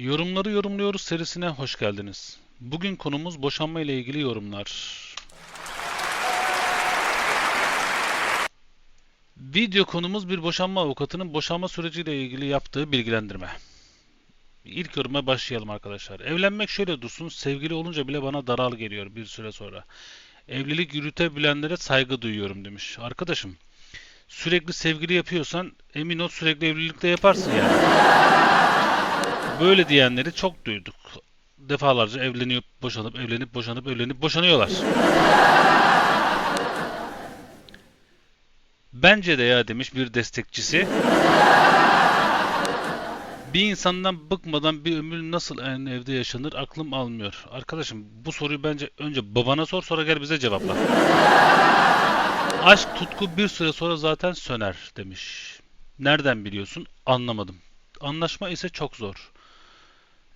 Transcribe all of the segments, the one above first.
Yorumları yorumluyoruz serisine hoş geldiniz. Bugün konumuz boşanma ile ilgili yorumlar. Video konumuz bir boşanma avukatının boşanma süreciyle ilgili yaptığı bilgilendirme. İlk yoruma başlayalım arkadaşlar. Evlenmek şöyle dursun, sevgili olunca bile bana daral geliyor bir süre sonra. Evlilik yürütebilenlere saygı duyuyorum demiş. Arkadaşım, sürekli sevgili yapıyorsan emin ol sürekli evlilikte yaparsın yani. Böyle diyenleri çok duyduk. Defalarca evleniyor, boşanıp, evlenip, boşanıp, evlenip, boşanıyorlar. Bence de ya demiş bir destekçisi. Bir insandan bıkmadan bir ömür nasıl aynı evde yaşanır aklım almıyor. Arkadaşım bu soruyu bence önce babana sor sonra gel bize cevapla. Aşk tutku bir süre sonra zaten söner demiş. Nereden biliyorsun? Anlamadım. Anlaşma ise çok zor.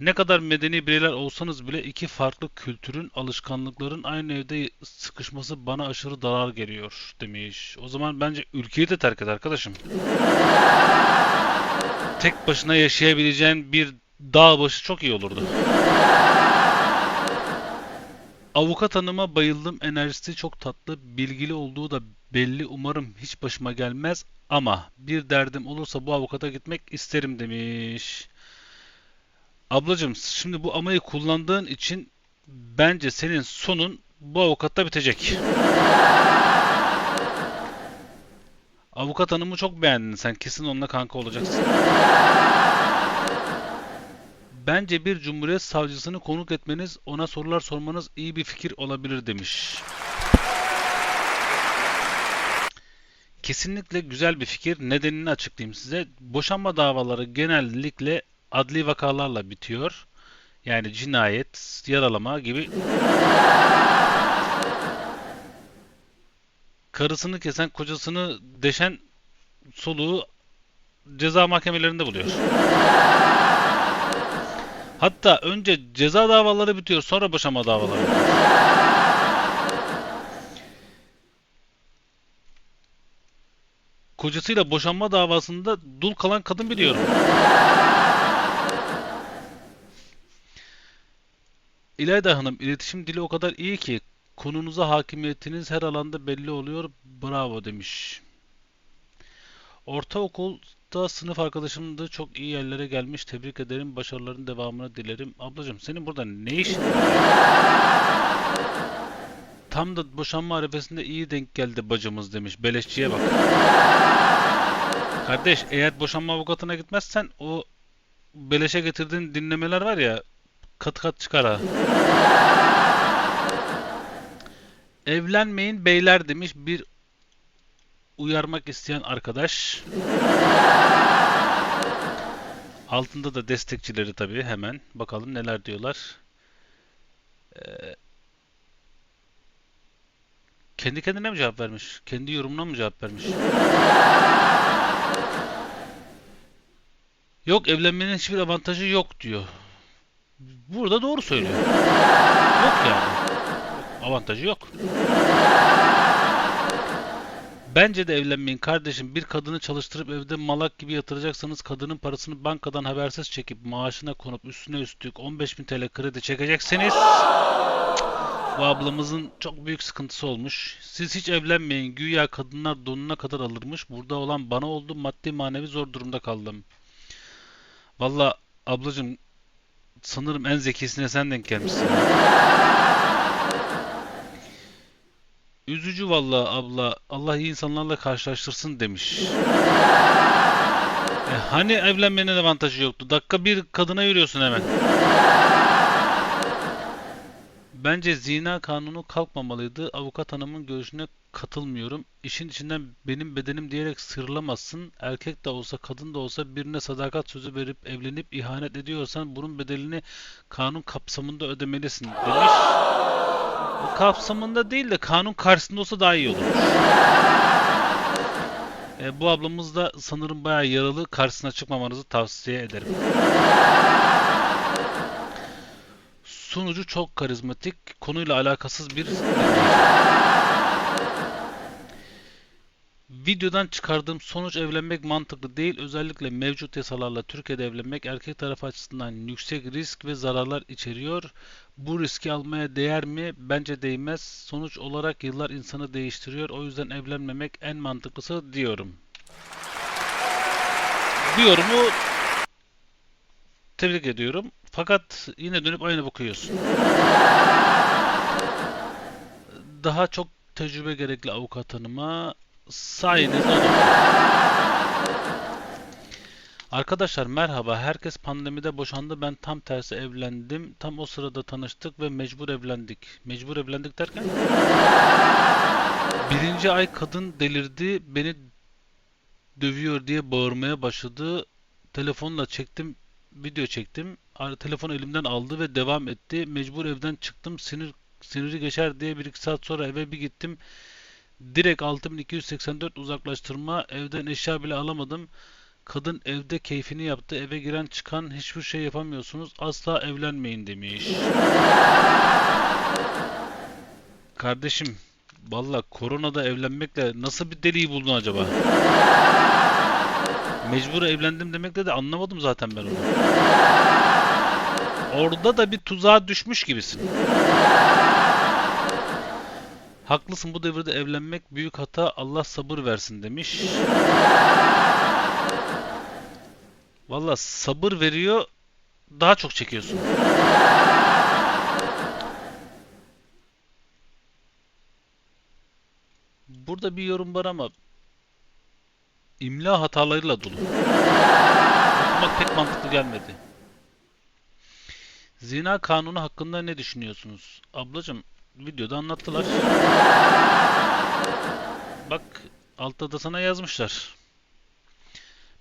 Ne kadar medeni bireyler olsanız bile iki farklı kültürün, alışkanlıkların aynı evde sıkışması bana aşırı zarar geliyor demiş. O zaman bence ülkeyi de terk et arkadaşım. Tek başına yaşayabileceğin bir dağ başı çok iyi olurdu. Avukat hanıma bayıldım. Enerjisi çok tatlı. Bilgili olduğu da belli. Umarım hiç başıma gelmez. Ama bir derdim olursa bu avukata gitmek isterim demiş. Ablacığım şimdi bu amayı kullandığın için bence senin sonun bu avukatta bitecek. Avukat hanımı çok beğendin sen. Kesin onunla kanka olacaksın. Bence bir cumhuriyet savcısını konuk etmeniz, ona sorular sormanız iyi bir fikir olabilir demiş. Kesinlikle güzel bir fikir. Nedenini açıklayayım size. Boşanma davaları genellikle adli vakalarla bitiyor. Yani cinayet, yaralama gibi. Karısını kesen, kocasını deşen soluğu ceza mahkemelerinde buluyor. Hatta önce ceza davaları bitiyor, sonra boşanma davaları. Kocasıyla boşanma davasında dul kalan kadın biliyorum. İlayda Hanım, iletişim dili o kadar iyi ki konunuza hakimiyetiniz her alanda belli oluyor. Bravo demiş. Ortaokulda sınıf arkadaşım da çok iyi yerlere gelmiş. Tebrik ederim. Başarıların devamını dilerim. Ablacığım senin burada ne işin? Tam da boşanma arifesinde iyi denk geldi bacımız demiş. Beleşçiye bak. Kardeş eğer boşanma avukatına gitmezsen o beleşe getirdiğin dinlemeler var ya kat kat çıkar ha. Evlenmeyin beyler demiş bir uyarmak isteyen arkadaş. Altında da destekçileri tabii hemen. Bakalım neler diyorlar. Ee, kendi kendine mi cevap vermiş? Kendi yorumuna mı cevap vermiş? Yok evlenmenin hiçbir avantajı yok diyor. Burada doğru söylüyor. Yok yani. Avantajı yok. Bence de evlenmeyin kardeşim. Bir kadını çalıştırıp evde malak gibi yatıracaksanız kadının parasını bankadan habersiz çekip maaşına konup üstüne üstlük 15.000 TL kredi çekecekseniz bu ablamızın çok büyük sıkıntısı olmuş. Siz hiç evlenmeyin. Güya kadınlar donuna kadar alırmış. Burada olan bana oldu. Maddi manevi zor durumda kaldım. Valla ablacım sanırım en zekisine sen denk gelmişsin. Üzücü valla abla. Allah iyi insanlarla karşılaştırsın demiş. E, hani evlenmenin avantajı yoktu? Dakika bir kadına yürüyorsun hemen. Bence zina kanunu kalkmamalıydı. Avukat hanımın görüşüne katılmıyorum. İşin içinden benim bedenim diyerek sırlamazsın. Erkek de olsa kadın da olsa birine sadakat sözü verip evlenip ihanet ediyorsan bunun bedelini kanun kapsamında ödemelisin demiş. O kapsamında değil de kanun karşısında olsa daha iyi olur. E, bu ablamız da sanırım bayağı yaralı. Karşısına çıkmamanızı tavsiye ederim. Sunucu çok karizmatik, konuyla alakasız bir Videodan çıkardığım sonuç evlenmek mantıklı değil. Özellikle mevcut yasalarla Türkiye'de evlenmek erkek tarafı açısından yüksek risk ve zararlar içeriyor. Bu riski almaya değer mi? Bence değmez. Sonuç olarak yıllar insanı değiştiriyor. O yüzden evlenmemek en mantıklısı diyorum. Bu yorumu tebrik ediyorum. Fakat yine dönüp aynı bakıyorsun. Daha çok tecrübe gerekli avukat hanıma sayenizde. Arkadaşlar merhaba. Herkes pandemide boşandı. Ben tam tersi evlendim. Tam o sırada tanıştık ve mecbur evlendik. Mecbur evlendik derken? Birinci ay kadın delirdi. Beni dövüyor diye bağırmaya başladı. Telefonla çektim. Video çektim. Telefonu elimden aldı ve devam etti. Mecbur evden çıktım. Sinir siniri geçer diye bir iki saat sonra eve bir gittim. Direkt 6284 uzaklaştırma. Evden eşya bile alamadım. Kadın evde keyfini yaptı. Eve giren çıkan hiçbir şey yapamıyorsunuz. Asla evlenmeyin demiş. Kardeşim, valla koronada evlenmekle nasıl bir deliği buldun acaba? Mecbur evlendim demekle de anlamadım zaten ben onu. Orada da bir tuzağa düşmüş gibisin. Haklısın bu devirde evlenmek büyük hata. Allah sabır versin demiş. Valla sabır veriyor. Daha çok çekiyorsun. Burada bir yorum var ama imla hatalarıyla dolu. Okumak pek mantıklı gelmedi. Zina kanunu hakkında ne düşünüyorsunuz? Ablacım videoda anlattılar. Bak altta da sana yazmışlar.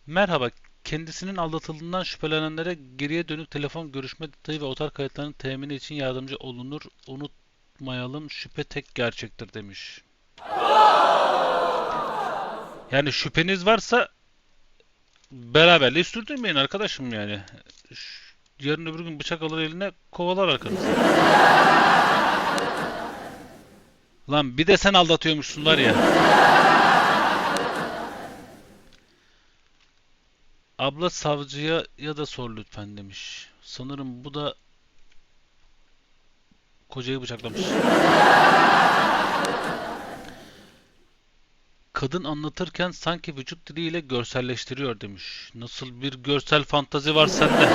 Merhaba. Kendisinin aldatıldığından şüphelenenlere geriye dönük telefon görüşme detayı ve otel kayıtlarının temini için yardımcı olunur. Unutmayalım şüphe tek gerçektir demiş. Yani şüpheniz varsa beraberliği sürdürmeyin arkadaşım yani. Yarın öbür gün bıçak alır eline kovalar arkanızda. Lan bir de sen aldatıyormuşsun var ya. Abla savcıya ya da sor lütfen demiş. Sanırım bu da kocayı bıçaklamış. Kadın anlatırken sanki vücut diliyle görselleştiriyor demiş. Nasıl bir görsel fantazi var sende?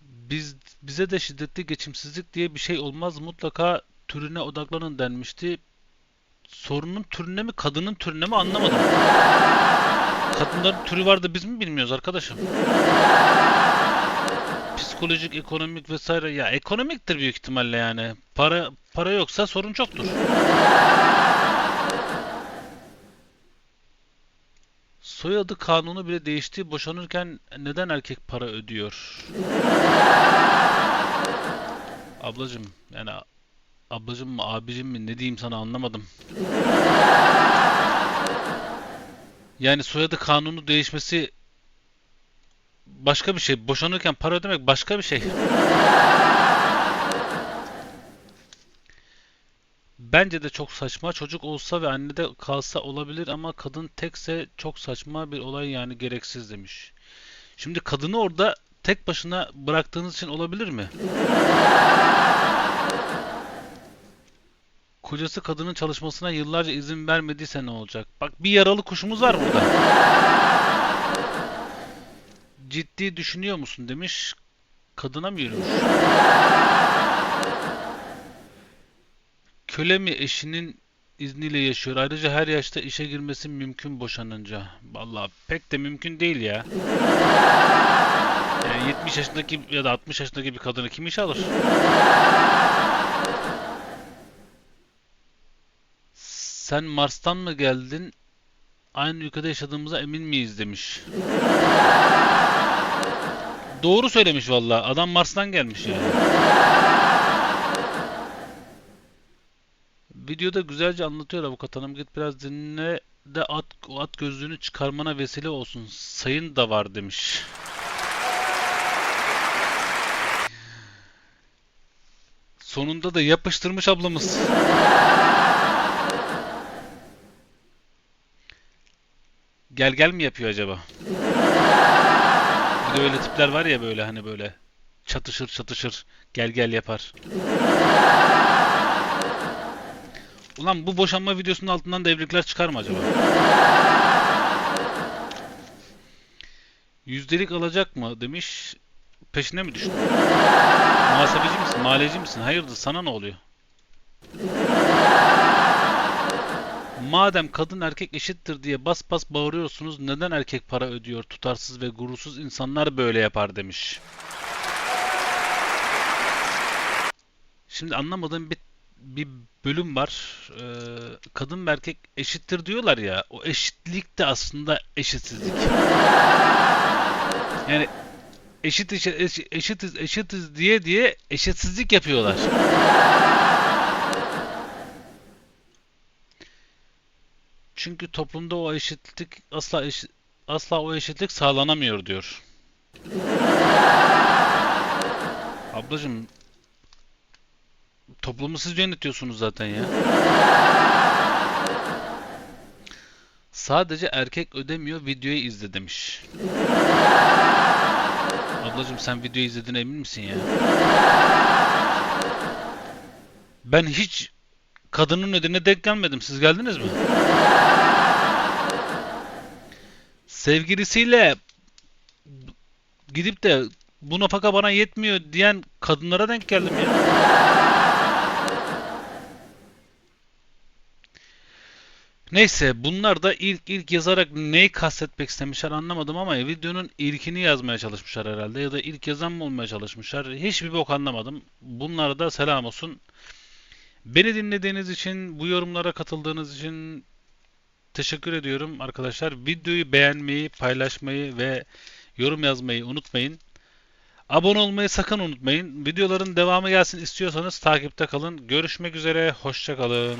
Biz bize de şiddetli geçimsizlik diye bir şey olmaz. Mutlaka türüne odaklanın denmişti. Sorunun türüne mi, kadının türüne mi anlamadım. Kadınların türü var da biz mi bilmiyoruz arkadaşım? Psikolojik, ekonomik vesaire. Ya ekonomiktir büyük ihtimalle yani. Para para yoksa sorun çoktur. Soyadı kanunu bile değişti. Boşanırken neden erkek para ödüyor? Ablacım yani ablacım mı abicim mi ne diyeyim sana anlamadım. Yani soyadı kanunu değişmesi başka bir şey. Boşanırken para ödemek başka bir şey. Bence de çok saçma. Çocuk olsa ve annede kalsa olabilir ama kadın tekse çok saçma bir olay yani gereksiz demiş. Şimdi kadını orada tek başına bıraktığınız için olabilir mi? Kocası kadının çalışmasına yıllarca izin vermediyse ne olacak? Bak bir yaralı kuşumuz var burada. Ciddi düşünüyor musun demiş. Kadına mı yürümüş? Köle mi eşinin izniyle yaşıyor? Ayrıca her yaşta işe girmesi mümkün boşanınca. Vallahi pek de mümkün değil ya. Yani 70 yaşındaki ya da 60 yaşındaki bir kadını kim işe alır? Sen Mars'tan mı geldin? Aynı ülkede yaşadığımıza emin miyiz demiş. Doğru söylemiş vallahi. Adam Mars'tan gelmiş yani. Videoda güzelce anlatıyor avukat hanım. Git biraz dinle de at, at gözlüğünü çıkarmana vesile olsun. Sayın da var demiş. Sonunda da yapıştırmış ablamız. Gel gel mi yapıyor acaba? Bir de öyle tipler var ya böyle hani böyle çatışır çatışır gel gel yapar. Ulan bu boşanma videosunun altından da evlilikler çıkar mı acaba? Yüzdelik alacak mı demiş. Peşine mi düştün? Muhasebeci misin? Maliyeci misin? Hayırdır sana ne oluyor? Madem kadın erkek eşittir diye bas bas bağırıyorsunuz neden erkek para ödüyor? Tutarsız ve gurursuz insanlar böyle yapar demiş. Şimdi anlamadığım bir bir bölüm var. Ee, kadın ve erkek eşittir diyorlar ya. O eşitlik de aslında eşitsizlik. Yani eşit eşit, eşit eşitiz eşitiz diye diye eşitsizlik yapıyorlar. Çünkü toplumda o eşitlik asla eşit, asla o eşitlik sağlanamıyor diyor. Ablacığım toplumu siz yönetiyorsunuz zaten ya. Sadece erkek ödemiyor videoyu izle demiş. Ablacığım sen videoyu izlediğine emin misin ya? Ben hiç kadının ödene denk gelmedim. Siz geldiniz mi? Sevgilisiyle gidip de bu nafaka bana yetmiyor diyen kadınlara denk geldim ya. Neyse bunlar da ilk ilk yazarak neyi kastetmek istemişler anlamadım ama videonun ilkini yazmaya çalışmışlar herhalde ya da ilk yazan mı olmaya çalışmışlar. Hiçbir bok anlamadım. Bunlara da selam olsun. Beni dinlediğiniz için, bu yorumlara katıldığınız için teşekkür ediyorum arkadaşlar. Videoyu beğenmeyi, paylaşmayı ve yorum yazmayı unutmayın. Abone olmayı sakın unutmayın. Videoların devamı gelsin istiyorsanız takipte kalın. Görüşmek üzere, hoşça kalın.